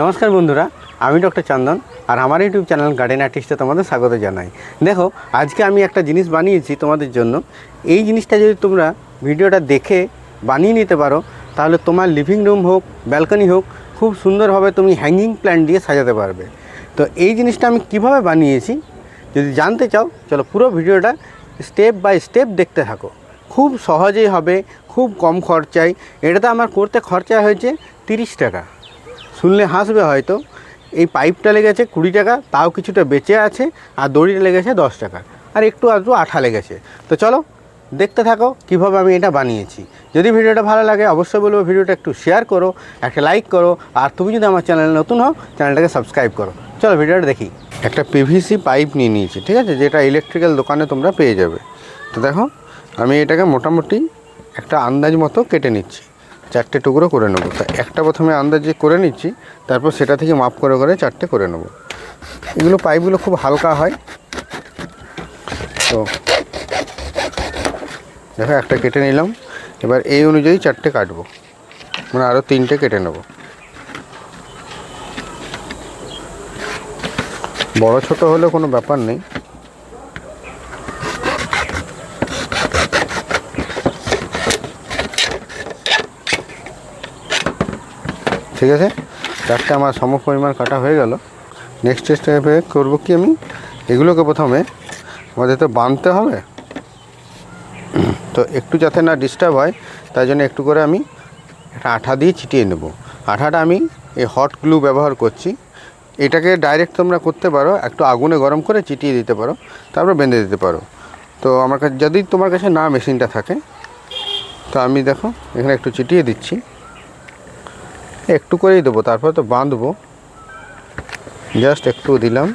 নমস্কার বন্ধুরা, আমি ডক্টর চন্দন আর আমার ইউটিউব চ্যানেল গার্ডেন আর্টিস্টে তোমাদের স্বাগত জানাই। দেখো, আজকে আমি একটা জিনিস বানিয়েছি তোমাদের জন্য। এই জিনিসটা যদি তোমরা ভিডিওটা দেখে বানিয়ে নিতে পারো, তাহলে তোমার লিভিং রুম হোক ব্যালকনি হোক, খুব সুন্দরভাবে তুমি হ্যাঙ্গিং প্ল্যান্ট দিয়ে সাজাতে পারবে। তো এই জিনিসটা আমি কীভাবে বানিয়েছি, যদি জানতে চাও, চলো পুরো ভিডিওটা স্টেপ বাই স্টেপ দেখতে থাকো। খুব সহজেই হবে, খুব কম খরচায়। এটাতে আমার করতে খরচা হয়েছে তিরিশ টাকা। শুনলে হাসবে হয়তো। এই পাইপটা লেগেছে কুড়ি টাকা, তাও কিছুটা বেঁচে আছে আর দড়িটা লেগেছে দশ টাকা। আর একটু আধটু আঠা লেগেছে। তো চলো, দেখতে থাকো কীভাবে আমি এটা বানিয়েছি। যদি ভিডিওটা ভালো লাগে, অবশ্যই বলব ভিডিওটা একটু শেয়ার করো, একটা লাইক করো, আর তুমি যদি আমার চ্যানেলে নতুন হও চ্যানেলটাকে সাবস্ক্রাইব করো। চলো ভিডিওটা দেখি। একটা পিভিসি পাইপ নিয়ে নিয়েছি, ঠিক আছে? যেটা ইলেকট্রিক্যাল দোকানে তোমরা পেয়ে যাবে। তো দেখো, আমি এটাকে মোটামুটি একটা আন্দাজ মতো কেটে নিচ্ছি। চারটে টুকরো করে নেব। তা একটা প্রথমে আন্দাজে করে নিচ্ছি, তারপর সেটা থেকে মাপ করে করে চারটে করে নেব। এগুলো পাইপগুলো খুব হালকা হয়। তো দেখো, একটা কেটে নিলাম। এবার এই অনুযায়ী চারটে কাটবো। মানে আরও তিনটে কেটে নেব। বড় ছোট হলে কোনো ব্যাপার নেই। ঠিক আছে? চারটে আমার সম পরিমাণ কাটা হয়ে গেল। নেক্সট স্টেপে করব কি আমি? এগুলোকে প্রথমে আমাদের তো বাঁধতে হবে। তো একটু যাতে না ডিস্টার্ব হয়, তাই জন্য একটু করে আমি একটা আঠা দিয়ে ছিটিয়ে নেব। আঠাটা আমি এই হট গ্লু ব্যবহার করছি। এটাকে ডাইরেক্ট তোমরা করতে পারো, একটু আগুনে গরম করে চিটিয়ে দিতে পারো, তারপর বেঁধে দিতে পারো। তো আমার কাছে, যদি তোমার কাছে না মেশিনটা থাকে, তো আমি দেখো, এখানে একটু চিটিয়ে দিচ্ছি। একটু করেই দেবো, তারপর তো বাঁধবো। জাস্ট একটু দিলাম।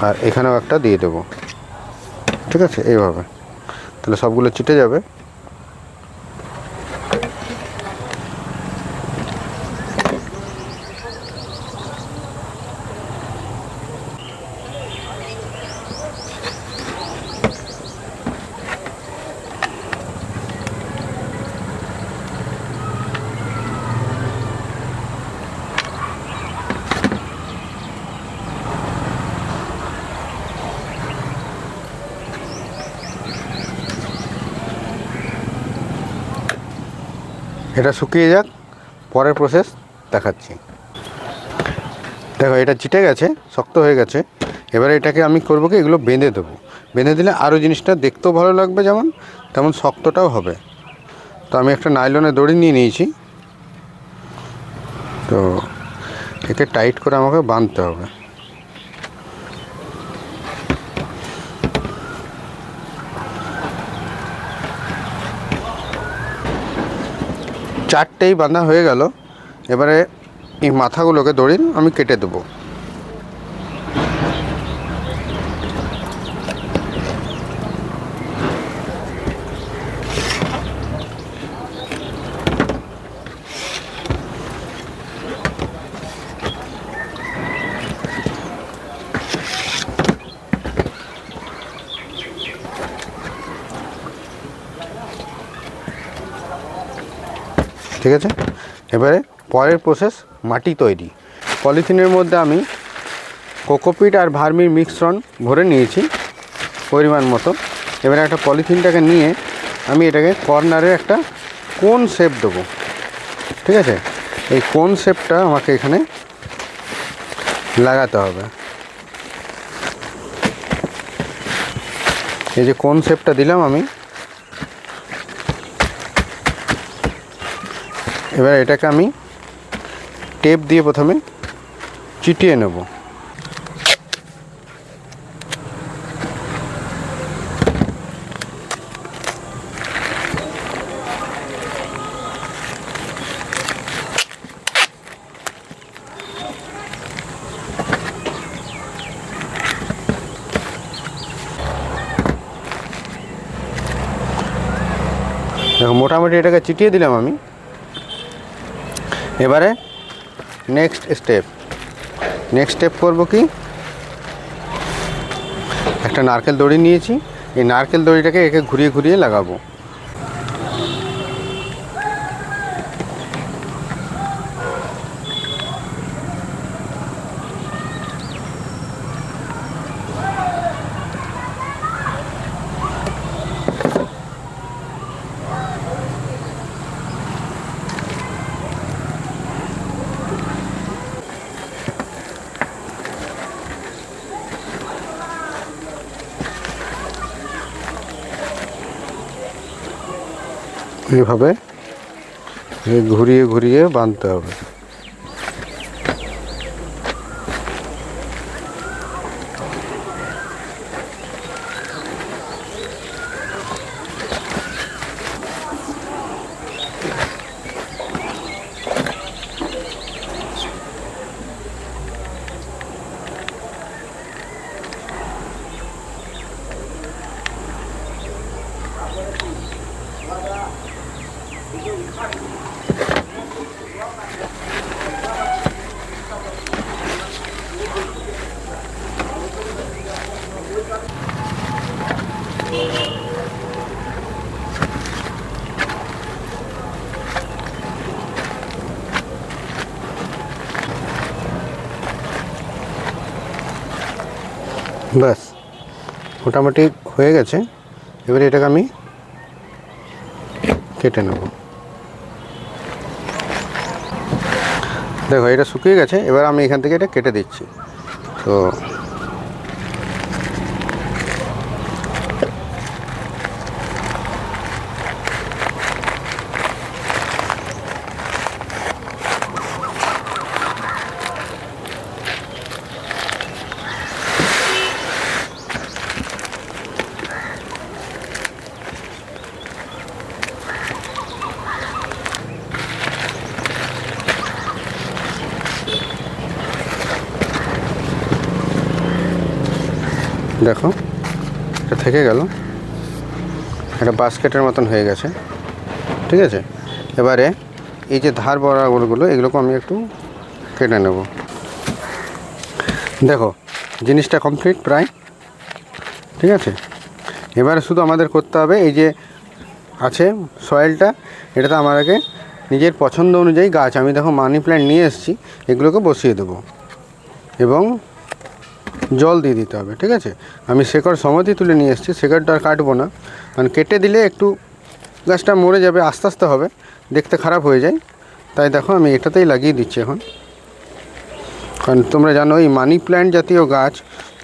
আর এখানেও একটা দিয়ে দেবো। ঠিক আছে? এইভাবে। তাহলে সবগুলো চিটে যাবে। এটা শুকিয়ে যাক, পরের প্রসেস দেখাচ্ছি। দেখো, এটা চিটে গেছে, শক্ত হয়ে গেছে। এবারে এটাকে আমি করব কি, এগুলো বেঁধে দেবো। বেঁধে দিলে আরও জিনিসটা দেখতেও ভালো লাগবে যেমন, তেমন শক্তটাও হবে। তো আমি একটা নাইলনের দড়ি নিয়ে নিয়েছি। তো একে টাইট করে আমাকে বাঁধতে হবে। চারটেই বাঁধা হয়ে গেল। এবারে এই মাথাগুলোকে দড়ি আমি কেটে দেবো। ঠিক আছে? এবারে পরের প্রসেস মাটি তৈরি। পলিথিনের মধ্যে আমি কোকোপিট আর ভার্মির মিশ্রণ ভরে নিয়েছি পরিমাণ মতো। এবারে একটা পলিথিনটাকে নিয়ে আমি এটাকে কর্নারে একটা কোন শেপ দেবো। ঠিক আছে? এই কোন শেপটা আমাকে এখানে লাগাতে হবে। এই যে কোন শেপটা দিলাম আমি এবার এটাকে আমি টেপ দিয়ে প্রথমে চিটিয়ে নেব। মোটামুটি এটাকে চিটিয়ে দিলাম আমি। এবারে নেক্সট স্টেপ নেক্সট স্টেপ করব কি? একটা নারকেল দড়ি নিয়েছি। এই নারকেল দড়িটাকে একে ঘুরিয়ে ঘুরিয়ে লাগাবো। এইভাবে ঘুরিয়ে ঘুরিয়ে বাঁধতে হবে। ব্যাস, মোটামুটি হয়ে গেছে। এবারে এটাকে আমি কেটে নেব। দেখো, এটা শুকিয়ে গেছে, এবার আমি এখান থেকে এটা কেটে দিচ্ছি। তো দেখো, এটা থেকে গেল। এটা বাস্কেটের মতন হয়ে গেছে। ঠিক আছে? এবারে এই যে ধার বরাবরগুলো, এগুলোকে আমি একটু কেটে নেব। দেখো, জিনিসটা কমপ্লিট প্রায়। ঠিক আছে? এবারে শুধু আমাদের করতে হবে এই যে আছে সয়েলটা এটা এটাতে আমাদেরকে নিজের পছন্দ অনুযায়ী গাছ, আমি দেখো মানি প্ল্যান্ট নিয়ে এসেছি, এগুলোকে বসিয়ে দেবো। এবং জল দিয়ে দিতে হবে, ঠিক আছে? আমি শেকড় সমাধি তুলে নিয়ে এসেছি, শেকড়টা আর কাটবো না। কারণ কেটে দিলে একটু গাছটা মরে যাবে, আস্তে আস্তে হবে, দেখতে খারাপ হয়ে যায়। তাই দেখো, আমি এটাতেই লাগিয়ে দিচ্ছি এখন। কারণ তোমরা জানো, এই মানি প্ল্যান্ট জাতীয় গাছ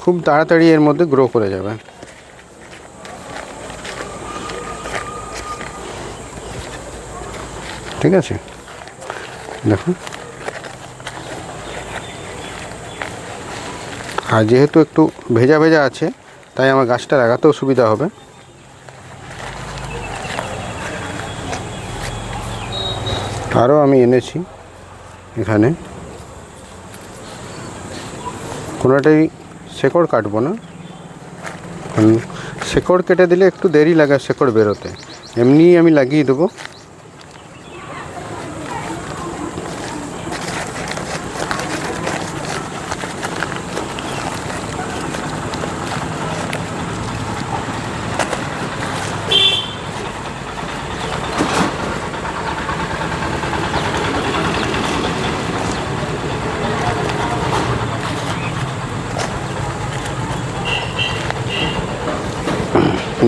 খুব তাড়াতাড়ি এর মধ্যে গ্রো করে যাবে। ঠিক আছে? দেখো। আর যেহেতু একটু ভেজা ভেজা আছে, তাই আমার গাছটা লাগাতেও সুবিধা হবে। আরও আমি এনেছি এখানে। কোনোটাই শেকড় কাটবো না। শেকড় কেটে দিলে একটু দেরি লাগে শেকড় বেরোতে। এমনিই আমি লাগিয়ে দেবো।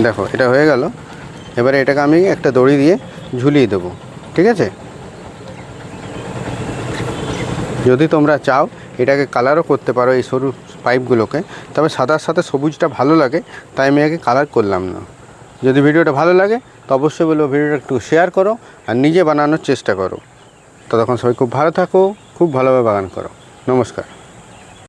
দেখো, এটা হয়ে গেল। এবারে এটাকে আমি একটা দড়ি দিয়ে ঝুলিয়ে দেবো, ঠিক আছে? যদি তোমরা চাও, এটাকে কালারও করতে পারো এই সরু পাইপগুলোকে তবে সাদার সাথে সবুজটা ভালো লাগে, তাই আমি আগে কালার করলাম না। যদি ভিডিওটা ভালো লাগে, তো অবশ্যই বলব ভিডিওটা একটু শেয়ার করো আর নিজে বানানোর চেষ্টা করো। ততক্ষণ সবাই খুব ভালো থাকো, খুব ভালোভাবে বাগান করো। নমস্কার।